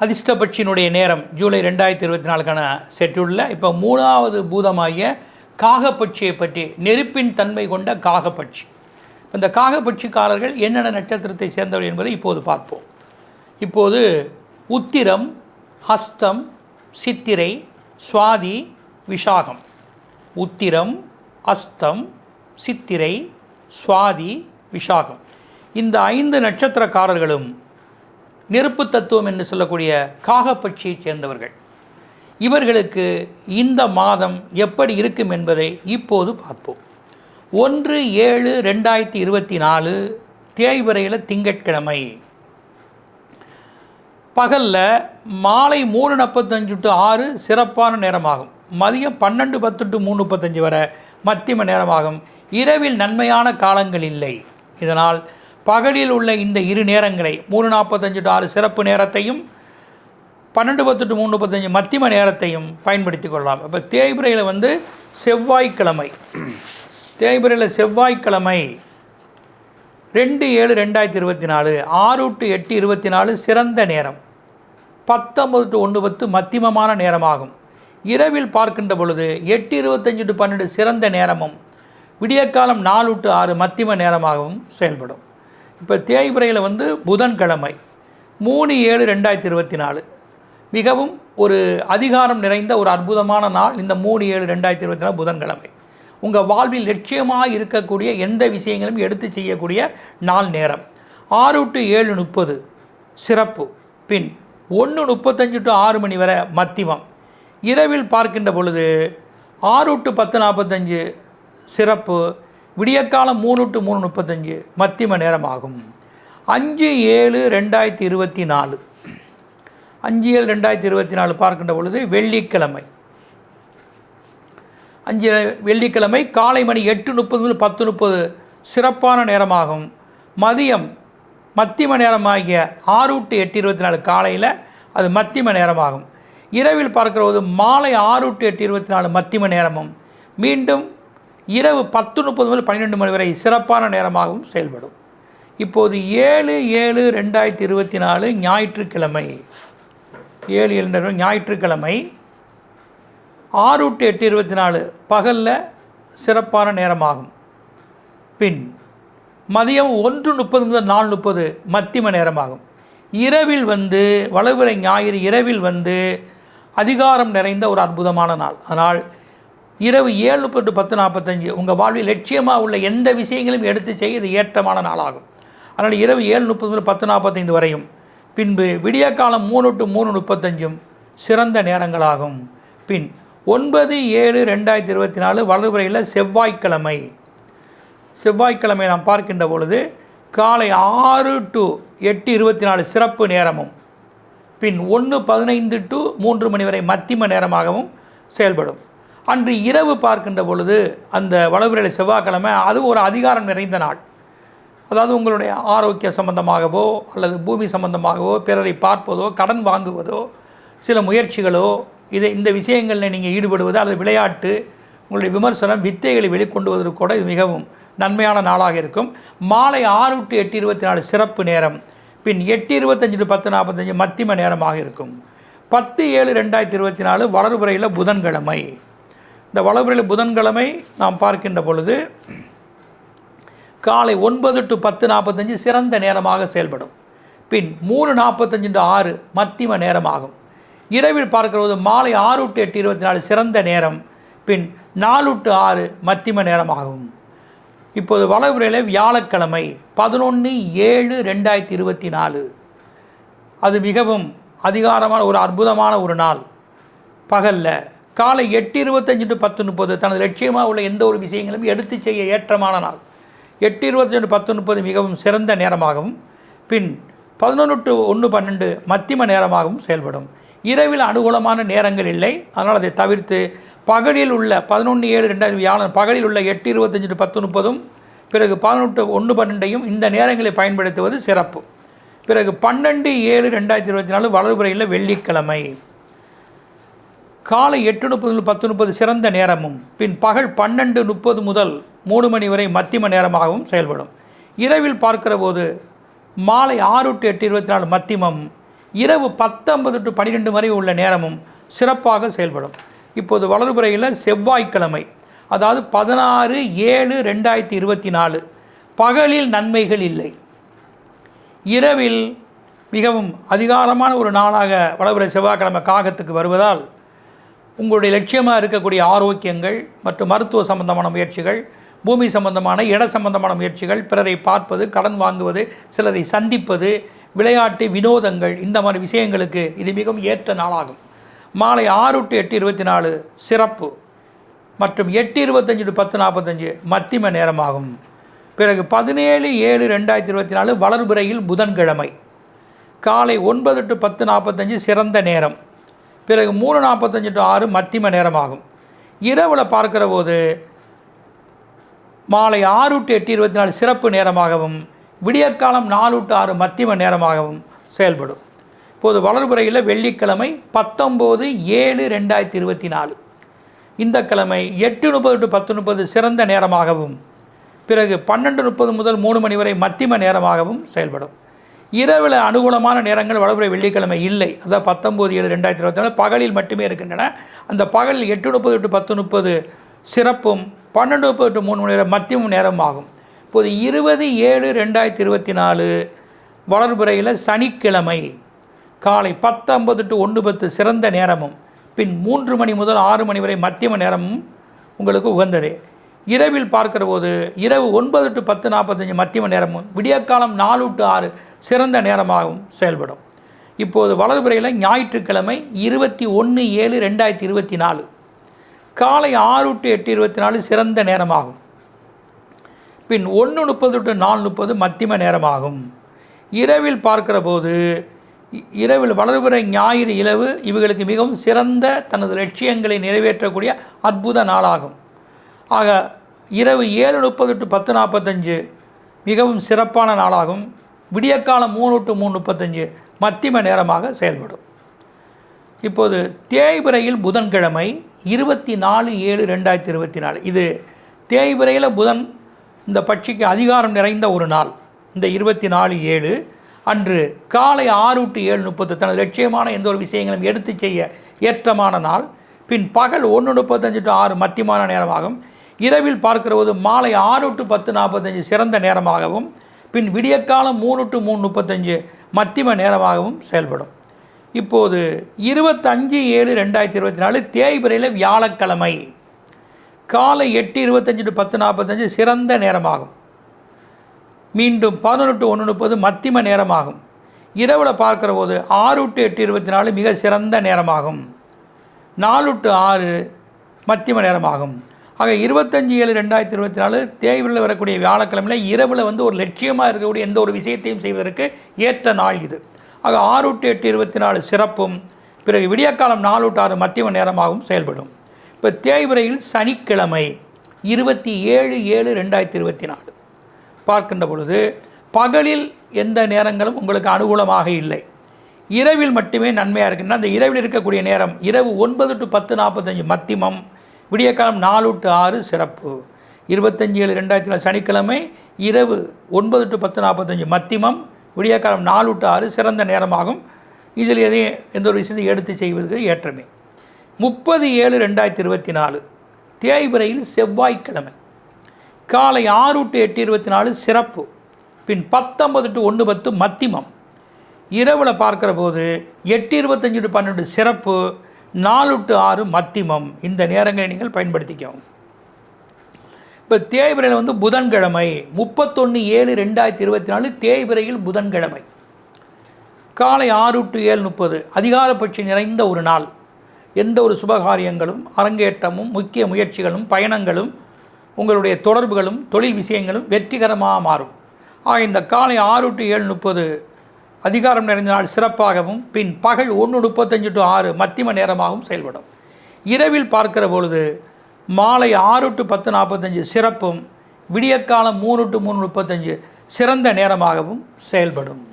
அதிர்ஷ்டபட்சியினுடைய நேரம் ஜூலை ரெண்டாயிரத்தி இருபத்தி நாலுக்கான ஷெட்யூலில் இப்போ மூணாவது பூதமாகிய காகப்பட்சியை பற்றி நெருப்பின் தன்மை கொண்ட காகப்பட்சி இந்த காகப்பட்சிக்காரர்கள் என்னென்ன நட்சத்திரத்தை சேர்ந்தவர்கள் என்பதை இப்போது பார்ப்போம். இப்போது உத்திரம் ஹஸ்தம் சித்திரை சுவாதி விசாகம் உத்திரம் அஸ்தம் சித்திரை சுவாதி விசாகம் இந்த ஐந்து நட்சத்திரக்காரர்களும் நெருப்பு தத்துவம் என்று சொல்லக்கூடிய காகப்பட்சியைச் சேர்ந்தவர்கள். இவர்களுக்கு இந்த மாதம் எப்படி இருக்கும் என்பதை இப்போது பார்ப்போம். ஒன்று ஏழு ரெண்டாயிரத்தி இருபத்தி நாலு தேய்வரையில் திங்கட்கிழமை. பகலில் மாலை மூணு நாற்பத்தஞ்சு டு ஆறு சிறப்பான நேரமாகும். மதியம் பன்னெண்டு பத்து டு மூணு முப்பத்தஞ்சு வரை மத்தியம நேரமாகும். இரவில் நன்மையான காலங்கள் இல்லை. இதனால் பகலில் உள்ள இந்த இரு நேரங்களை மூணு நாற்பத்தஞ்சு டு ஆறு சிறப்பு நேரத்தையும் பன்னெண்டு பத்து டு மூணு முப்பத்தஞ்சு மத்தியம நேரத்தையும் பயன்படுத்தி கொள்ளலாம். இப்போ தேய்பிரையில் வந்து செவ்வாய்க்கிழமை. தேய்பிரையில் செவ்வாய்க்கிழமை ரெண்டு ஏழு ரெண்டாயிரத்தி இருபத்தி நாலு ஆறு டு எட்டு இருபத்தி நாலு சிறந்த நேரம். பத்தொம்பது டு ஒன்று பத்து மத்தியமமான நேரமாகும். இரவில் பார்க்கின்ற பொழுது எட்டு இருபத்தஞ்சு டு பன்னெண்டு சிறந்த நேரமும் விடியற்காலம் நாலு டு ஆறு மத்தியம நேரமாகவும் செயல்படும். இப்போ தேய்பிரையில் வந்து புதன்கிழமை மூணு ஏழு ரெண்டாயிரத்தி இருபத்தி நாலு மிகவும் ஒரு அதிகாரம் நிறைந்த ஒரு அற்புதமான நாள் இந்த மூணு ஏழு ரெண்டாயிரத்தி இருபத்தி நாலு புதன்கிழமை உங்கள் வாழ்வில் லட்சியமாக இருக்கக்கூடிய எந்த விஷயங்களும் எடுத்து செய்யக்கூடிய நாள் நேரம். ஆறு டு ஏழு முப்பது சிறப்பு. பின் ஒன்று முப்பத்தஞ்சு டு ஆறு மணி வரை மத்திமம் இரவில் பார்க்கின்ற பொழுது ஆறு டு பத்து நாற்பத்தஞ்சு சிறப்பு. விடியற்காலம் மூணு டு மூணு முப்பத்தஞ்சு மத்தியம நேரமாகும். அஞ்சு ஏழு ரெண்டாயிரத்தி இருபத்தி நாலு அஞ்சு ஏழு ரெண்டாயிரத்தி இருபத்தி நாலு பார்க்கின்ற பொழுது வெள்ளிக்கிழமை. அஞ்சு வெள்ளிக்கிழமை காலை மணி எட்டு முப்பது முதல் பத்து முப்பது சிறப்பான நேரமாகும். மதியம் மத்தியம நேரமாகிய ஆறு டு எட்டு இருபத்தி நாலு காலையில் அது மத்தியம நேரமாகும். இரவில் பார்க்கிறபோது மாலை ஆறு டு எட்டு இருபத்தி நாலு மத்தியம நேரமும். மீண்டும் இரவு பத்து முப்பது முதல் பன்னிரெண்டு மணி வரை சிறப்பான நேரமாகவும் செயல்படும். இப்போது ஏழு ஏழு ரெண்டாயிரத்தி இருபத்தி நாலு ஞாயிற்றுக்கிழமை. ஏழு ஏழு ஞாயிற்றுக்கிழமை. ஆறு டு எட்டு இருபத்தி நாலு பகலில் சிறப்பான நேரமாகும். பின் மதியம் ஒன்று முப்பது முதல் நாலு முப்பது மத்தியம நேரமாகும். இரவில் வந்து வளவுரை ஞாயிறு இரவில் வந்து அதிகாரம் நிறைந்த ஒரு அற்புதமான நாள். அதனால் இரவு ஏழு முப்பது பத்து நாற்பத்தஞ்சு. உங்கள் வாழ்வில் லட்சியமாக உள்ள எந்த விஷயங்களையும் எடுத்து செய்ய இது ஏற்றமான நாளாகும். அதனால் இரவு ஏழு முப்பது முதல் பத்து நாற்பத்தைந்து வரையும். பின்பு விடியற்காலம் மூணு டு மூணு முப்பத்தஞ்சும் சிறந்த நேரங்களாகும். பின் ஒன்பது ஏழு ரெண்டாயிரத்தி இருபத்தி நாலு வளர்புறையில் செவ்வாய்க்கிழமை. செவ்வாய்க்கிழமை நாம் பார்க்கின்ற பொழுது காலை ஆறு டு எட்டு இருபத்தி நாலு சிறப்பு நேரமும் பின் ஒன்று பதினைந்து டு மூன்று மணி வரை மத்தியம நேரமாகவும் செயல்படும். அன்று இரவு பார்க்கின்ற பொழுது அந்த வளவிரலை செவ்வாய்க்கிழமை அது ஒரு அதிகாரம் நிறைந்த நாள். அதாவது உங்களுடைய ஆரோக்கிய சம்பந்தமாகவோ அல்லது பூமி சம்பந்தமாகவோ பிறரை பார்ப்பதோ கடன் வாங்குவதோ சில முயற்சிகளோ இதை இந்த விஷயங்களில் நீங்கள் ஈடுபடுவது அல்லது விளையாட்டு உங்களுடைய விமர்சனம் வித்தைகளை வெளிக்கொண்டுவதற்கு கூட இது மிகவும் நன்மையான நாளாக இருக்கும். மாலை ஆறு டு எட்டு இருபத்தி நாலு சிறப்பு நேரம் பின் எட்டு இருபத்தஞ்சு டு பத்து நாற்பத்தஞ்சு மத்தியம நேரமாக இருக்கும். பத்து ஏழு ரெண்டாயிரத்தி இருபத்தி நாலு வளர்புறையில் புதன்கிழமை. இந்த வளவரில் புதன்கிழமை நாம் பார்க்கின்ற பொழுது காலை ஒன்பது டு பத்து நாற்பத்தஞ்சு சிறந்த நேரமாக செயல்படும். பின் மூணு நாற்பத்தஞ்சு டு ஆறு மத்தியம நேரமாகும். இரவில் பார்க்கிறது மாலை ஆறு டு எட்டு இருபத்தி நாலு சிறந்த நேரம் பின் நாலு டு ஆறு மத்தியம நேரமாகும். இப்போது வளவுரையில் வியாழக்கிழமை பதினொன்று ஏழு ரெண்டாயிரத்தி இருபத்தி நாலு. அது மிகவும் அதிகாரமான ஒரு அற்புதமான ஒரு நாள். பகலில் காலை எட்டு இருபத்தஞ்சு டு பத்து முப்பது தனது லட்சியமாக உள்ள எந்த ஒரு விஷயங்களும் எடுத்து செய்ய ஏற்றமான நாள். எட்டு இருபத்தஞ்சு பத்து முப்பது மிகவும் சிறந்த நேரமாகவும் பின் பதினொன்று டு ஒன்று பன்னெண்டு மத்தியம நேரமாகவும் செயல்படும். இரவில் அனுகூலமான நேரங்கள் இல்லை. அதனால் அதை தவிர்த்து பகலில் உள்ள பதினொன்று ஏழு ரெண்டாயிரம் வியாழன் பகலில் உள்ள எட்டு இருபத்தஞ்சு டு பத்து முப்பதும் பிறகு பதினெட்டு ஒன்று பன்னெண்டையும் இந்த நேரங்களை பயன்படுத்துவது சிறப்பு. பிறகு பன்னெண்டு ஏழு ரெண்டாயிரத்தி இருபத்தி நாலு வளர்புறையில் வெள்ளிக்கிழமை. காலை எட்டு முப்பது முதல் பத்து முப்பது சிறந்த நேரமும் பின் பகல் பன்னெண்டு முப்பது முதல் மூணு மணி வரை மத்தியம நேரமாகவும் செயல்படும். இரவில் பார்க்கிற போது மாலை ஆறு டு எட்டு இருபத்தி நாலு மத்தியமம் இரவு பத்தொன்பது டு பன்னிரெண்டு வரை உள்ள நேரமும் சிறப்பாக செயல்படும். இப்போது வளர்புறையில் செவ்வாய்க்கிழமை அதாவது பதினாறு ஏழு ரெண்டாயிரத்தி இருபத்தி நாலு. பகலில் நன்மைகள் இல்லை. இரவில் மிகவும் அதிகாரமான ஒரு நாளாக வளர்புறை செவ்வாய்க்கிழமை காகத்துக்கு வருவதால் உங்களுடைய லட்சியமாக இருக்கக்கூடிய ஆரோக்கியங்கள் மற்றும் மருத்துவ சம்பந்தமான முயற்சிகள் பூமி சம்பந்தமான இட சம்பந்தமான முயற்சிகள் பிறரை பார்ப்பது கடன் வாங்குவது சிலரை சந்திப்பது விளையாட்டு வினோதங்கள் இந்த மாதிரி விஷயங்களுக்கு இது மிகவும் ஏற்ற நாளாகும். மாலை ஆறு டு எட்டு இருபத்தி நாலு சிறப்பு மற்றும் எட்டு இருபத்தஞ்சு டு பத்து நாற்பத்தஞ்சு மத்திம நேரமாகும். பிறகு பதினேழு ஏழு ரெண்டாயிரத்தி இருபத்தி நாலு வளர்பிறையில் புதன்கிழமை. காலை ஒன்பது டு பத்து நாற்பத்தஞ்சு சிறந்த நேரம். பிறகு மூணு நாற்பத்தஞ்சு டு ஆறு மத்திம நேரமாகும். இரவில் பார்க்கிற போது மாலை ஆறு டு எட்டு இருபத்தி நாலு சிறப்பு நேரமாகவும் விடியற்காலம் நாலு டு ஆறு மத்திம நேரமாகவும் செயல்படும். இப்போது வளர்புறையில் வெள்ளிக்கிழமை பத்தொம்போது ஏழு ரெண்டாயிரத்தி இருபத்தி நாலு. இந்த கிழமை எட்டு முப்பது டு பத்து முப்பது சிறந்த நேரமாகவும் பிறகு பன்னெண்டு முப்பது முதல் மூணு மணி வரை மத்திம நேரமாகவும் செயல்படும். இரவில் அனுகூலமான நேரங்கள் வடபுறை வெள்ளிக்கிழமை இல்லை. அதாவது பத்தொம்போது ஏழு ரெண்டாயிரத்தி இருபத்தி நாலு. பகலில் மட்டுமே இருக்கின்றன. அந்த பகலில் எட்டு முப்பது டு பத்து முப்பது சிறப்பும் பன்னெண்டு முப்பது டு மூணு மணி நேரம் மத்தியமும் நேரம் ஆகும் இப்போது இருபது ஏழு ரெண்டாயிரத்தி இருபத்தி நாலு வளர்புறையில் சனிக்கிழமை காலை பத்து ஐம்பது டு ஒன்று பத்து சிறந்த நேரமும் பின் மூன்று மணி முதல் ஆறு மணி வரை மத்தியம நேரமும் உங்களுக்கு உகந்தது. இரவில் பார்க்கிற போது இரவு ஒன்பது டு பத்து நாற்பத்தஞ்சு மத்தியம நேரமும் விடியற்காலம் நாலு டு ஆறு சிறந்த நேரமாகவும் செயல்படும். இப்போது வளர்புறையில் ஞாயிற்றுக்கிழமை இருபத்தி ஒன்று ஏழு ரெண்டாயிரத்தி இருபத்தி நாலு. காலை ஆறு டு எட்டு இருபத்தி நாலு சிறந்த நேரமாகும். பின் ஒன்று முப்பது டு நாலு முப்பது மத்தியம நேரமாகும். இரவில் பார்க்கிற போது இ- இரவில் வளர்புறை ஞாயிறு இரவு இவர்களுக்கு மிகவும் சிறந்த தனது லட்சியங்களை நிறைவேற்றக்கூடிய அற்புத நாளாகும். ஆக இரவு ஏழு முப்பது டு பத்து நாற்பத்தஞ்சு மிகவும் சிறப்பான நாளாகும். விடியற்காலம் மூணு டு மூணு முப்பத்தஞ்சு மத்தியம நேரமாக செயல்படும். இப்போது தேய்பிறையில் புதன்கிழமை இருபத்தி நாலு ஏழு ரெண்டாயிரத்தி இருபத்தி நாலு. இது தேய்பிறையில் புதன் இந்த பட்சிக்கு அதிகாரம் நிறைந்த ஒரு நாள். இந்த இருபத்தி நாலு ஏழு அன்று காலை ஆறு டு ஏழு முப்பது தனது லட்சியமான எந்த ஒரு விஷயங்களும் எடுத்து செய்ய ஏற்றமான நாள். பின் பகல் ஒன்று முப்பத்தஞ்சு டு ஆறு மத்தியமான நேரமாகும். இரவில் பார்க்கிறபோது மாலை ஆறு டு பத்து நாற்பத்தஞ்சு சிறந்த நேரமாகவும் பின் விடியற்காலம் மூணு டு மூணு முப்பத்தஞ்சு மத்தியம நேரமாகவும் செயல்படும். இப்போது இருபத்தஞ்சு ஏழு ரெண்டாயிரத்தி இருபத்தி நாலு தேய்பிரையில் வியாழக்கிழமை. காலை எட்டு இருபத்தஞ்சு டு பத்து நாற்பத்தஞ்சு சிறந்த நேரமாகும். மீண்டும் பதினொன்று டு ஒன்று முப்பது மத்தியம நேரமாகும். இரவில் பார்க்குற போது ஆறு டு எட்டு இருபத்தி நாலு மிக சிறந்த நேரமாகும். நாலு டு ஆறு மத்தியம நேரமாகும். ஆக இருபத்தஞ்சி ஏழு ரெண்டாயிரத்தி இருபத்தி நாலு தேய்வில் வரக்கூடிய வியாழக்கிழமையில் இரவில் வந்து ஒரு லட்சியமாக இருக்கக்கூடிய எந்த ஒரு விஷயத்தையும் செய்வதற்கு ஏற்ற நாள் இது. ஆக ஆறு டு எட்டு இருபத்தி நாலு சிறப்பும் பிறகு விடியற்காலம் நாலு டு ஆறு மத்தியம நேரமாகவும் செயல்படும். இப்போ தேய்விரையில் சனிக்கிழமை இருபத்தி ஏழு ஏழு ரெண்டாயிரத்தி இருபத்தி நாலு. பார்க்கின்ற பொழுது பகலில் எந்த நேரங்களும் உங்களுக்கு அனுகூலமாக இல்லை. இரவில் மட்டுமே நன்மையாக இருக்குன்னா அந்த இரவில் இருக்கக்கூடிய நேரம் இரவு ஒன்பது டு பத்து நாற்பத்தஞ்சு விடிய காலம் நாலு டு ஆறு சிறப்பு. இருபத்தஞ்சி ஏழு ரெண்டாயிரத்தி நாலு சனிக்கிழமை இரவு ஒன்பது டு பத்து நாற்பத்தஞ்சு மத்திமம் விடியற்காலம் நாலு டு ஆறு சிறந்த நேரமாகும். இதில் எதையும் எந்த ஒரு விஷயத்தையும் எடுத்து செய்வதற்கு ஏற்றமே. முப்பது ஏழு ரெண்டாயிரத்தி இருபத்தி நாலு தேய்பிரையில் செவ்வாய்க்கிழமை. காலை ஆறு டு எட்டு இருபத்தி நாலு சிறப்பு. பின் பத்தொம்பது டு ஒன்று பத்து மத்திமம் இரவில் பார்க்குற போது எட்டு இருபத்தஞ்சு டு பன்னெண்டு சிறப்பு. நாலு டு ஆறு மத்திமம். இந்த நேரங்களை நீங்கள் பயன்படுத்திக்கவும். இப்போ தேய்பிரையில் வந்து புதன்கிழமை முப்பத்தொன்று ஏழு ரெண்டாயிரத்தி இருபத்தி நாலு தேய்பிரையில் புதன்கிழமை. காலை ஆறு டு ஏழு முப்பது அதிகாரப்பட்சி நிறைந்த ஒரு நாள். எந்த ஒரு சுபகாரியங்களும் அரங்கேற்றமும் முக்கிய முயற்சிகளும் பயணங்களும் உங்களுடைய தொடர்புகளும் தொழில் விஷயங்களும் வெற்றிகரமாக மாறும். ஆக இந்த காலை ஆறு டு ஏழு முப்பது அதிகாரம் நிறைந்த நாள் சிறப்பாகவும் பின் பகல் ஒன்று முப்பத்தஞ்சு டு ஆறு மத்தியம நேரமாகவும் செயல்படும். இரவில் பார்க்கிற பொழுது மாலை ஆறு டு பத்து நாற்பத்தஞ்சு சிறப்பும் விடியற்காலம் மூணு டு மூணு முப்பத்தஞ்சு சிறந்த நேரமாகவும் செயல்படும்.